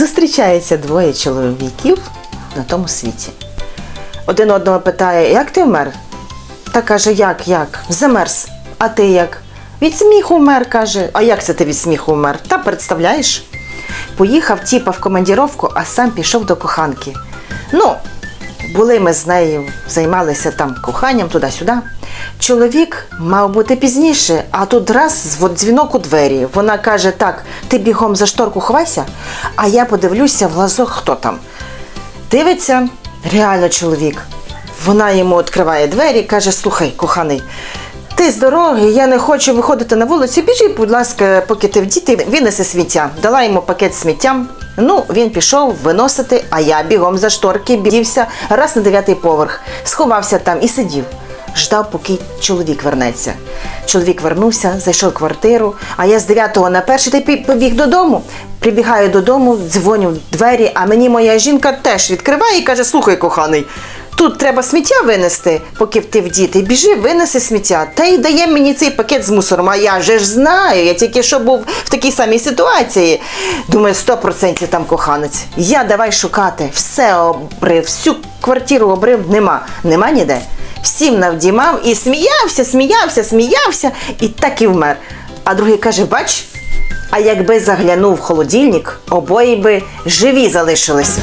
Зустрічаються двоє чоловіків на тому світі. Один одного питає, як ти вмер? Та каже, як, як? Замерз. А ти як? Від сміху вмер, каже. А як це ти від сміху вмер? Та представляєш? Поїхав тіпа в командіровку, а сам пішов до коханки. Ну, були ми з нею, займалися там коханням туди-сюди. Чоловік мав бути пізніше, а тут раз дзвінок у двері. Вона каже: так, ти бігом за шторку ховайся, а я подивлюся в лазок, хто там. Дивиться, реально чоловік. Вона йому відкриває двері, каже: Слухай, коханий, ти з дороги, я не хочу виходити на вулицю. Біжи, будь ласка, поки ти в діти, винеси сміття. Дала йому пакет сміттям. Ну, він пішов виносити, а я бігом за шторки бігівся раз на дев'ятий поверх, сховався там і сидів. Ждав, поки чоловік вернеться. Чоловік вернувся, зайшов в квартиру, а я з 9 на перший пі- побіг додому. Прибігаю додому, дзвоню в двері, а мені моя жінка теж відкриває і каже: слухай, коханий, тут треба сміття винести, поки ти в діти. Біжи, винеси сміття. Та й дає мені цей пакет з мусором. А я же ж знаю, я тільки що був в такій самій ситуації. Думаю, 100% там коханець. Я давай шукати. Все обрив, всю квартиру обрив, нема. Нема ніде. Всім навдімав і сміявся, сміявся, сміявся, і так і вмер. А другий каже: бач, а якби заглянув в холодильник, обоє би живі залишились.